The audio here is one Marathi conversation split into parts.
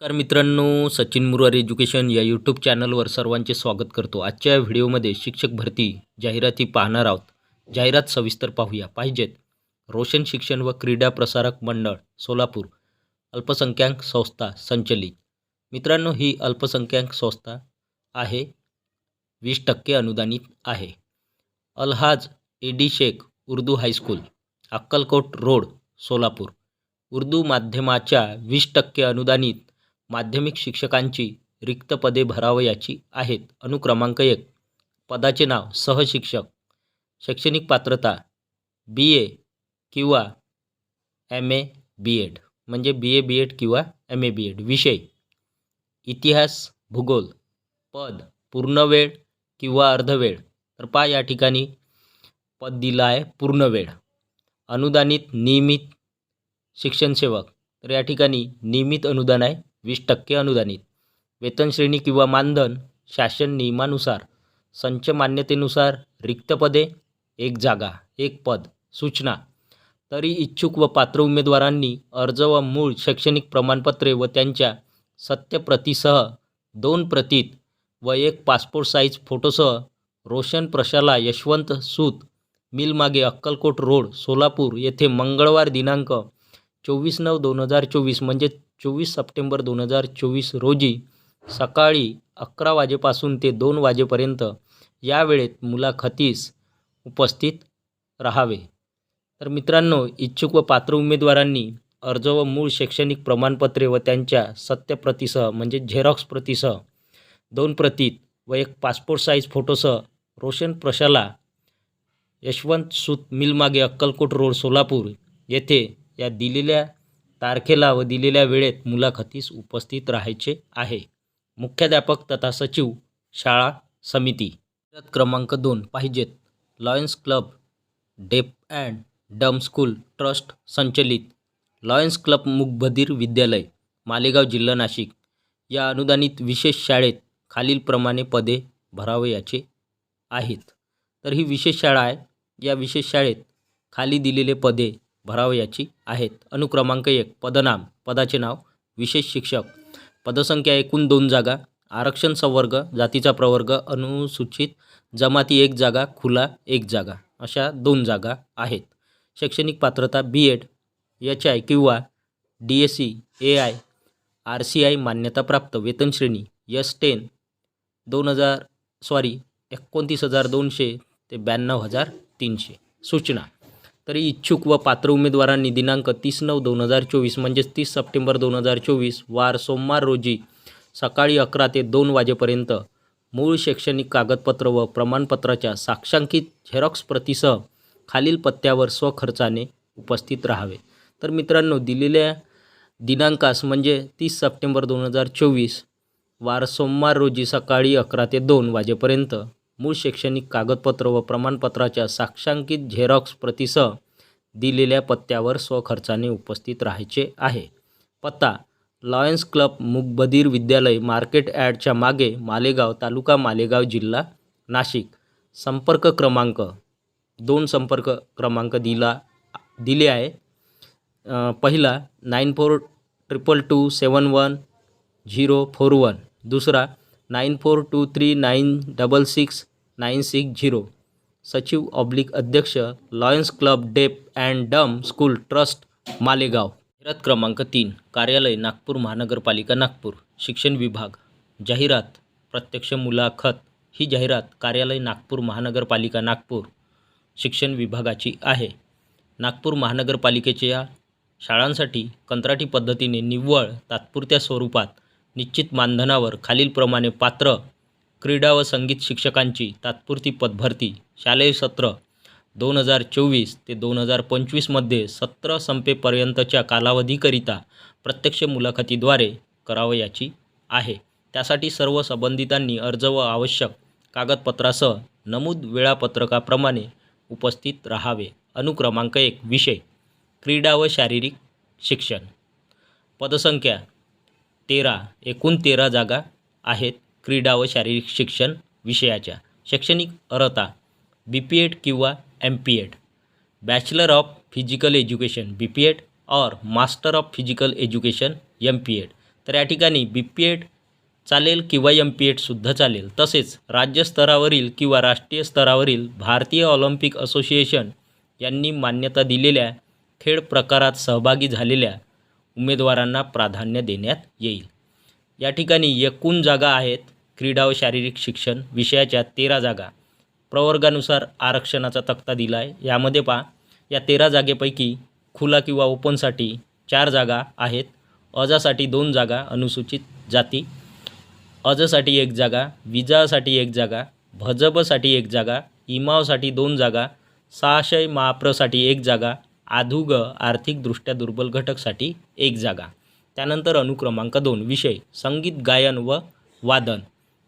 नमस्कार मित्रांनो सचिन मुरारी एज्युकेशन या यूट्यूब चॅनलवर सर्वांचे स्वागत करतो. आजच्या व्हिडिओमध्ये शिक्षक भरती जाहिराती पाहणार आहोत. जाहिरात सविस्तर पाहूया. पाहिजेत. रोशन शिक्षण व क्रीडा प्रसारक मंडळ सोलापूर. अल्पसंख्याक संस्था संचलित. मित्रांनो ही अल्पसंख्याक संस्था आहे. वीस टक्के अनुदानित आहे. Alhaj A D Shaikh Urdu high school. Akkalkot road Solapur. Urdu माध्यमाच्या वीस टक्के अनुदानित माध्यमिक शिक्षकांची रिक्त पदे भरावयाची आहेत. अनुक्रमांक एक. पदाचे नाव सहशिक्षक. शैक्षणिक पात्रता बी ए किंवा एम ए बी एड म्हणजे बी ए बी एड किंवा एम ए बी एड विषय. इतिहास भूगोल पद पूर्ण वेळ किंवा अर्धवेळ. तर पा या ठिकाणी पद दिलं आहे पूर्ण वेळ अनुदानित नियमित शिक्षणसेवक तर या ठिकाणी नियमित अनुदान आहे वीस टक्के अनुदानित. वेतन श्रेणी किंवा मानधन शासन नियमानुसार संच मान्यतेनुसार रिक्त पदे एक जागा एक पद सूचना. तरी इच्छुक व पात्र उमेदवारांनी अर्ज व मूळ शैक्षणिक प्रमाणपत्रे व त्यांच्या सत्यप्रतीसह दोन प्रतीत व एक पासपोर्ट साईज फोटोसह रोशन प्रशाला यशवंत सूत मिलमागे अक्कलकोट रोड सोलापूर येथे मंगळवार दिनांक चोवीस नऊ दोन हजार चोवीस म्हणजे चोवीस सप्टेंबर दोन हजार चोवीस रोजी सकाळी अकरा वाजेपासून ते दोन वाजेपर्यंत या वेळेत मुलाखतीस उपस्थित राहावे. तर मित्रांनो इच्छुक व पात्र उमेदवारांनी अर्ज व मूळ शैक्षणिक प्रमाणपत्रे व त्यांच्या सत्यप्रतीसह म्हणजे झेरॉक्स प्रतीसह दोन प्रतीत व एक पासपोर्ट साईज फोटोसह रोशन प्रशाला यशवंत सूत मिलमागे अक्कलकोट रोड सोलापूर येथे या दिलेल्या तारखेला व दिलेल्या वेळेत मुलाखतीस उपस्थित राहायचे आहे. मुख्याध्यापक तथा सचिव शाळा समिती. क्रमांक दोन पाहिजेत. Lions club deaf and dumb school trust संचलित. लॉयन्स क्लब मुकबधीर विद्यालय मालेगाव जिल्हा नाशिक. या अनुदानित विशेष शाळेत खालीलप्रमाणे पदे भरावयाचे आहेत. तर ही विशेष शाळा आहे. या विशेष शाळेत खाली दिलेले पदे भरावयाची आहेत. अनुक्रमांक एक पदनाम पदाचे नाव विशेष शिक्षक. पदसंख्या एकूण दोन जागा आरक्षण संवर्ग जातीचा प्रवर्ग अनुसूचित जमाती एक जागा खुला एक जागा अशा दोन जागा आहेत. शैक्षणिक पात्रता बी एड एच आय किंवा D S C A I R C I मान्यताप्राप्त वेतनश्रेणी यस टेन दोन हजार सॉरी एकोणतीस हजार दोनशे ते ब्याण्णव हजार तीनशे. सूचना. तरी इच्छुक व पात्र उमेदवारांनी दिनांक तीस नऊ दोन हजार चोवीस म्हणजेच तीस सप्टेंबर दोन हजार चोवीस वार सोमवार रोजी सकाळी अकरा ते दोन वाजेपर्यंत मूळ शैक्षणिक कागदपत्र व प्रमाणपत्राच्या साक्षांकित झेरॉक्स प्रतीसह खालील पत्त्यावर स्वखर्चाने उपस्थित राहावे. तर मित्रांनो दिलेल्या दिनांकास म्हणजे तीस सप्टेंबर दोन हजार चोवीस वार सोमवार रोजी सकाळी अकरा ते दोन वाजेपर्यंत मूळ शैक्षणिक कागदपत्र व प्रमाणपत्राच्या साक्षांकित झेरॉक्स प्रतीसह दिलेल्या पत्त्यावर स्वखर्चाने उपस्थित राहायचे आहे. पत्ता लॉयन्स क्लब मुकबधीर विद्यालय मार्केट ॲडच्या मागे मालेगाव तालुका मालेगाव जिल्हा नाशिक. संपर्क क्रमांक दोन संपर्क क्रमांक दिला दिले आहे. पहिला nine four triple two seven one zero four one. दुसरा nine four two three nine double six nine six zero. सचिव ऑब्लिक अध्यक्ष lions club deaf and dumb school trust Malegaon. जाहिरात क्रमांक तीन कार्यालय नागपूर महानगरपालिका नागपूर. शिक्षण विभाग जाहिरात प्रत्यक्ष मुलाखत. ही जाहिरात कार्यालय नागपूर महानगरपालिका नागपूर. शिक्षण विभागाची आहे. नागपूर महानगरपालिकेच्या शाळांसाठी कंत्राटी पद्धतीने निव्वळ तात्पुरत्या स्वरूपात निश्चित मानधनावर खालीलप्रमाणे पात्र क्रीडा व संगीत शिक्षकांची तात्पुरती पदभरती. शालेय सत्र दोन हजार चोवीस ते दोन हजार पंचवीसमध्ये सत्र संपेपर्यंतच्या कालावधीकरिता प्रत्यक्ष मुलाखतीद्वारे करावयाची आहे. त्यासाठी सर्व संबंधितांनी अर्ज व आवश्यक कागदपत्रासह नमूद वेळापत्रकाप्रमाणे उपस्थित राहावे. अनुक्रमांक एक विषय क्रीडा व शारीरिक शिक्षण. पदसंख्या तेरा एकूण तेरा जागा आहेत क्रीडा व शारीरिक शिक्षण विषयाच्या. शैक्षणिक अर्हता बी पी एड किंवा M P Ed bachelor of physical education B P Ed और master of physical education M P Ed तर या ठिकाणी बी पी एड चालेल किंवा एम पी एडसुद्धा चालेल. तसेच राज्यस्तरावरील किंवा राष्ट्रीय स्तरावरील भारतीय ऑलिम्पिक असोसिएशन यांनी मान्यता दिलेल्या खेळ प्रकारात सहभागी झालेल्या उमेदवारांना प्राधान्य देण्यात येईल. या ठिकाणी एकूण जागा आहेत क्रीडा व शारीरिक शिक्षण विषयाच्या तेरा जागा. प्रवर्गानुसार आरक्षणाचा तक्ता दिला आहे यामध्ये पहा या तेरा जागेपैकी खुला किंवा ओपनसाठी चार जागा आहेत. अजासाठी दोन जागा अनुसूचित जाती. अजसाठी एक जागा विजासाठी एक जागा भजबसाठी एक जागा इमावसाठी दोन जागा सहाशय महाप्रसाठी एक जागा आधुग आर्थिकदृष्ट्या दुर्बल घटकसाठी एक जागा. त्यानंतर अनुक्रमांक दोन विषय संगीत गायन व वादन.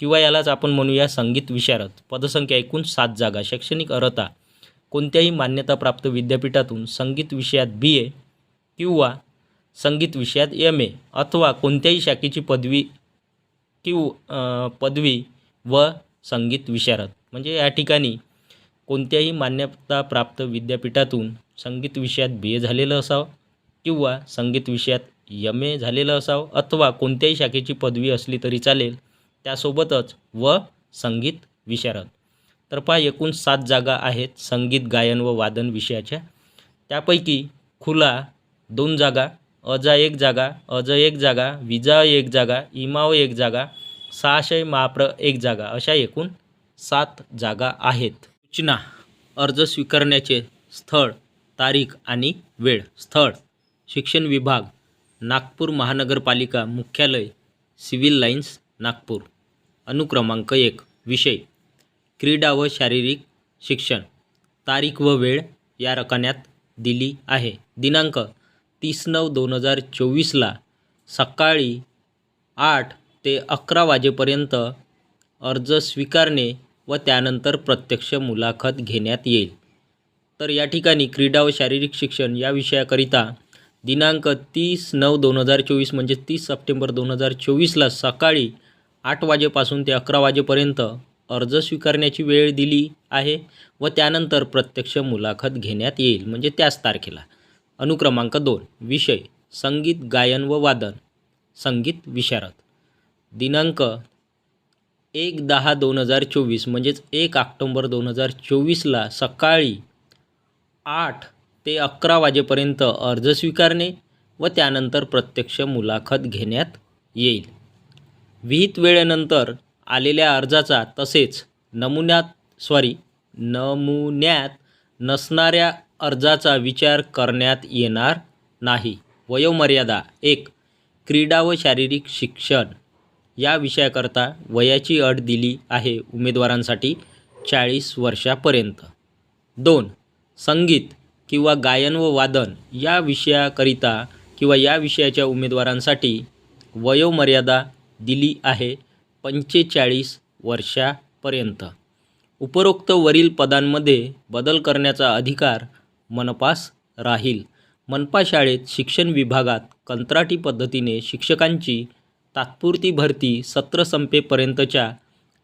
किंवा यालाच आपण म्हणूया संगीत विशारद. पदसंख्या एकूण सात जागा. शैक्षणिक अर्हता कोणत्याही मान्यताप्राप्त विद्यापीठातून संगीत विषयात बी ए किंवा संगीत विषयात एम ए अथवा कोणत्याही शाखेची पदवी किंवा पदवी व संगीत विशारद. म्हणजे या ठिकाणी कोणत्याही मान्यताप्राप्त विद्यापीठातून संगीत विषयात बी ए झालेलं असावं किंवा संगीत विषयात यम ए झालेलं असावं अथवा कोणत्याही शाखेची पदवी असली तरी चालेल त्यासोबतच व संगीत विशारद. तर पहा एकूण सात जागा आहेत संगीत गायन व वादन विषयाच्या. त्यापैकी खुला दोन जागा अजा एक जागा अज एक जागा विजा एक जागा इमाव एक जागा सहाशय महाप्र एक जागा अशा एकूण सात जागा आहेत. सूचना अर्ज स्वीकारण्याचे स्थळ तारीख आणि वेळ. स्थळ शिक्षण विभाग नागपूर महानगरपालिका मुख्यालय सिव्हिल लाईन्स नागपूर. अनुक्रमांक एक विषय क्रीडा व शारीरिक शिक्षण. तारीख व वेळ या रकान्यात दिली आहे. दिनांक तीस नऊ दोन हजार चोवीसला सकाळी आठ ते अकरा वाजेपर्यंत अर्ज स्वीकारणे व त्यानंतर प्रत्यक्ष मुलाखत घेण्यात येईल. तर या ठिकाणी क्रीडा व शारीरिक शिक्षण या विषयाकरिता दिनांक तीस नऊ दोन हजार चोवीस म्हणजे तीस सप्टेंबर दोन हजार चोवीसला सकाळी आठ वाजेपासून ते अकरा वाजेपर्यंत अर्ज स्वीकारण्याची वेळ दिली आहे व त्यानंतर प्रत्यक्ष मुलाखत घेण्यात येईल म्हणजे त्याच तारखेला. अनुक्रमांक दोन विषय संगीत गायन व वादन संगीत विशारद. दिनांक एक दहा दोन हजार चोवीस म्हणजेच एक ऑक्टोंबर दोन हजार चोवीसला सकाळी आठ ते अकरा वाजेपर्यंत अर्ज स्वीकारणे व त्यानंतर प्रत्यक्ष मुलाखत घेण्यात येईल. विहित वेळेनंतर आलेल्या अर्जाचा तसेच नमुन्यात सॉरी नमुन्यात नसणाऱ्या अर्जाचा विचार करण्यात येणार नाही. वयोमर्यादा एक क्रीडा व शारीरिक शिक्षण. या विषयाकरता वयाची अट दिली आहे उमेदवारांसाठी चाळीस वर्षापर्यंत. दोन संगीत किंवा गायन व वादन या विषयाकरिता किंवा या विषयाच्या उमेदवारांसाठी वयोमर्यादा दिली आहे पंचेचाळीस वर्षापर्यंत. उपरोक्त वरील पदांमध्ये बदल करण्याचा अधिकार मनपास राहील. मनपा शाळेत शिक्षण विभागात कंत्राटी पद्धतीने शिक्षकांची तात्पुरती भरती सत्र संपेपर्यंतच्या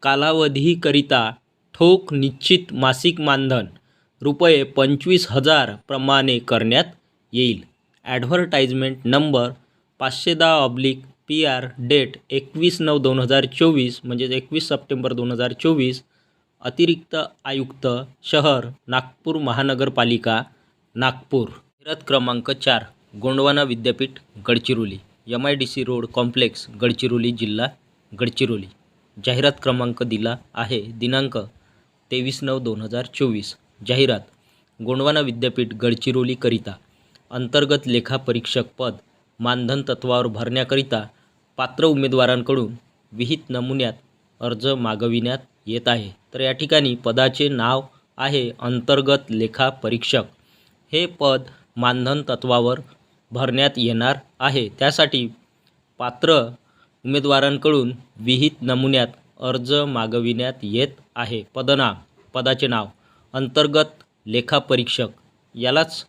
कालावधीकरिता ठोक निश्चित मासिक मानधन रुपये पंचवीस हजार प्रमाणे करण्यात येईल. ॲडव्हर्टाइजमेंट नंबर पाचशे दहा ऑब्लिक पी आर डेट एकवीस नऊ दोन हजार चोवीस म्हणजेच एकवीस सप्टेंबर दोन हजार चोवीस अतिरिक्त आयुक्त शहर नागपूर महानगरपालिका नागपूर. जाहिरात क्रमांक चार गोंडवाना विद्यापीठ Gadchiroli. M I D C road complex Gadchiroli जिल्हा गडचिरोली. जाहिरात क्रमांक दिला आहे दिनांक तेवीस नऊ दोन हजार चोवीस. जाहिरात गोंडवाना विद्यापीठ गडचिरोलीकरिता अंतर्गत लेखापरीक्षक पद मानधन तत्वावर भरण्याकरिता पात्र उमेदवारांकडून विहित नमुन्यात अर्ज मागविण्यात येत आहे. तर या ठिकाणी पदाचे नाव आहे अंतर्गत लेखापरीक्षक हे पद मानधन तत्वावर भरण्यात येणार आहे. त्यासाठी पात्र उमेदवारांकडून विहित नमुन्यात अर्ज मागविण्यात येत आहे. पदनाम पदाचे नाव अंतर्गत लेखापरीक्षक यालाच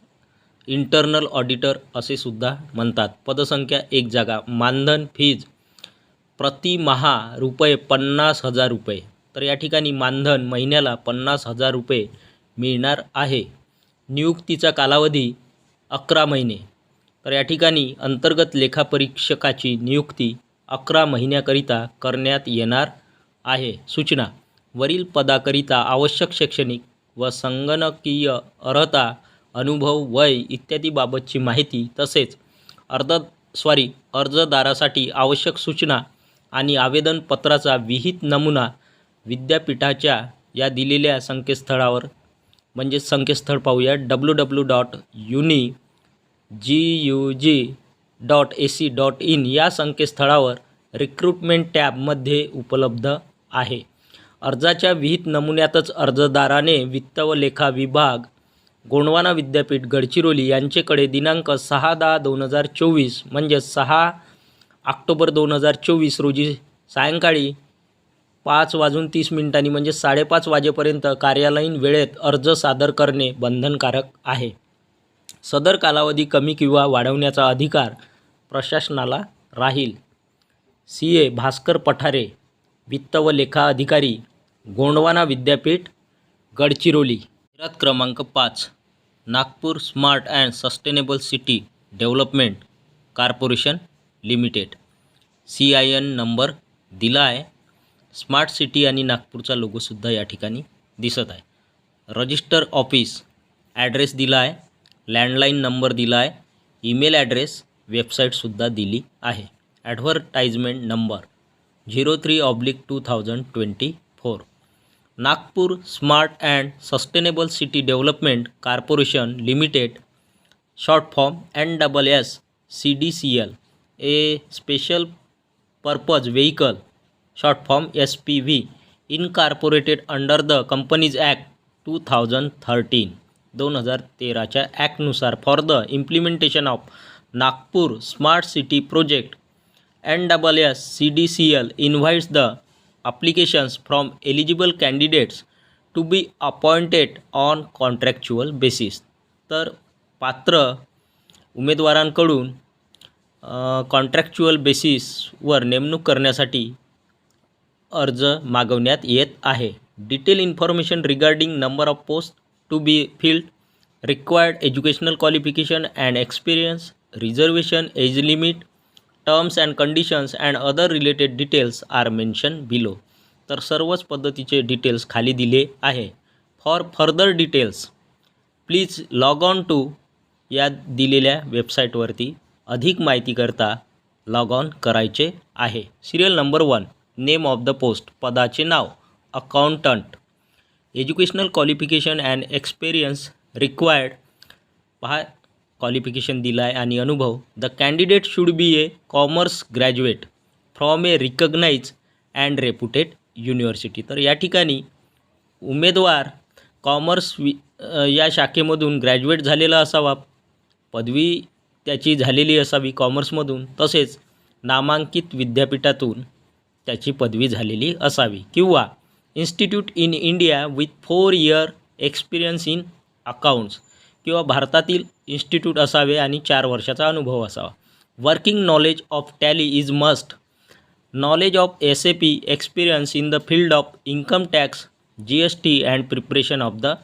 इंटरनल ऑडिटर असे सुद्धा म्हणतात. पदसंख्या एक जागा मानधन फीज प्रतिमहा रुपये पन्नास हजार रुपये. तर या ठिकाणी मानधन महिन्याला पन्नास हजार रुपये मिळणार आहे. नियुक्तीचा कालावधी अकरा महिने. तर या ठिकाणी अंतर्गत लेखापरीक्षकाची नियुक्ती अकरा महिन्याकरिता करण्यात येणार आहे. सूचना. वरील पदाकरिता आवश्यक शैक्षणिक व संगणकीय अर्हता अनुभव वय इत्यादीबाबतची माहिती तसेच अर्ज सॉरी अर्जदारासाठी आवश्यक सूचना आणि आवेदनपत्राचा विहित नमुना विद्यापीठाच्या या दिलेल्या संकेतस्थळावर. म्हणजे संकेतस्थळ पाहूया. W W dot uni G U G dot A C dot in या संकेतस्थळावर रिक्रुटमेंट टॅबमध्ये उपलब्ध आहे. अर्जाच्या विहित नमुन्यातच अर्जदाराने वित्त व लेखा विभाग गोंडवाना विद्यापीठ गडचिरोली यांचेकडे दिनांक सहा दहा दोन हजार चोवीस म्हणजेच सहा ऑक्टोबर दोन हजार चोवीस रोजी सायंकाळी पाच वाजून तीस मिनिटांनी म्हणजे साडेपाच वाजेपर्यंत कार्यालयीन वेळेत अर्ज सादर करणे बंधनकारक आहे. सदर कालावधी कमी किंवा वाढवण्याचा अधिकार प्रशासनाला राहील. सी. ए. भास्कर पठारे वित्त व लेखा अधिकारी गोंडवाना विद्यापीठ गडचिरोली. जाहिरात क्रमांक पाच Nagpur smart and sustainable city development corporation limited. C. I. N. Number दिला आहे. स्मार्ट सिटी आणि नागपूरचा लोगोसुद्धा या ठिकाणी दिसत आहे. रजिस्टर ऑफिस ॲड्रेस दिला आहे. लँडलाईन नंबर दिला आहे ईमेल ॲड्रेस वेबसाईटसुद्धा दिली आहे. Advertisement number zero three oblique two thousand twenty four. Nagpur smart and sustainable city development corporation limited short form N double S C D C L a special purpose vehicle short form S P V incorporated under the companies act two thousand thirteen. दोन हजार तेराच्या ॲक्टनुसार for the implementation of Nagpur smart city project N double S C D C L invites the applications from eligible candidates to be appointed on contractual basis तर पात्र उमेदवारांकडून कॉन्ट्रॅक्च्युअल बेसिसवर नेमणूक करण्यासाठी अर्ज मागवण्यात येत आहे. Detail information regarding number of post to be filled required educational qualification and experience reservation age limit terms and conditions and other related details are mention below तर सर्वच पद्धतीचे डिटेल्स खाली दिले आहे. For further details please log on to या दिलेल्या वेबसाईटवरती अधिक माहितीकरता लॉग ऑन करायचे आहे. Serial number one name of the post पदाचे नाव accountant educational qualification and experience required. पहा क्वालिफिकेशन दिला आहे आणि अनुभव. The candidate should be a commerce graduate from a recognize and reputed university. तर या ठिकाणी उमेदवार कॉमर्स वि या शाखेमधून ग्रॅज्युएट झालेला असावा पदवी त्याची झालेली असावी कॉमर्समधून तसेच नामांकित विद्यापीठातून त्याची पदवी झालेली असावी किंवा institute in India with four year experience in accounts किंवा भारतातील इन्स्टिट्यूट असावे आणि चार वर्षाचा अनुभव असावा. Working knowledge of tally is must. Knowledge of S A P experience in the field of income tax G S T and preparation of the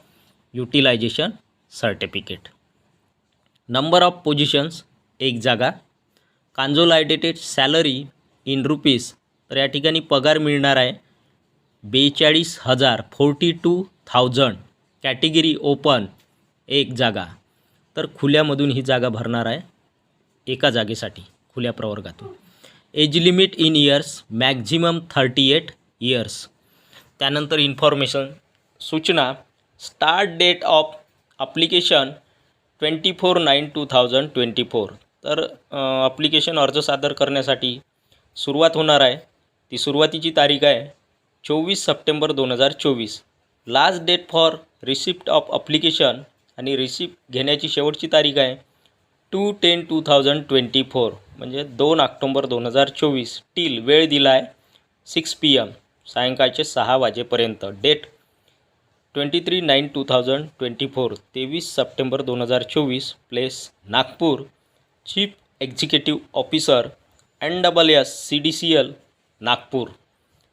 utilization certificate. Number of positions एक जागा. कांजोलायडेटेड सॅलरी इन रुपीज तर या ठिकाणी पगार मिळणार आहे बेचाळीस हजार forty two thousand category open एक जागा. तर खुल्यामधून ही जागा भरणार आहे. एका जागेसाठी खुल्या प्रवर्गातून. Age limit in years maximum thirty eight years त्यानंतर इन्फॉर्मेशन सूचना start date of application twenty four nine two thousand twenty four तर अप्लिकेशन अर्ज सादर करण्यासाठी सुरुवात होणार आहे. ती सुरुवातीची तारीख आहे. चोवीस सप्टेंबर दोन हजार चोवीस. Last date for receipt of application आणि रिसिप्ट घेण्याची शेवटची तारीख आहे two ten two thousand twenty four म्हणजे दोन ऑक्टोंबर दोन हजार चोवीस. टील वेळ दिला आहे सिक्स पी एम सायंकाळचे सहा वाजेपर्यंत. Date twenty three nine two thousand twenty four तेवीस सप्टेंबर दोन हजार चोवीस. Place Nagpur. Chief executive officer N double S C D C L Nagpur.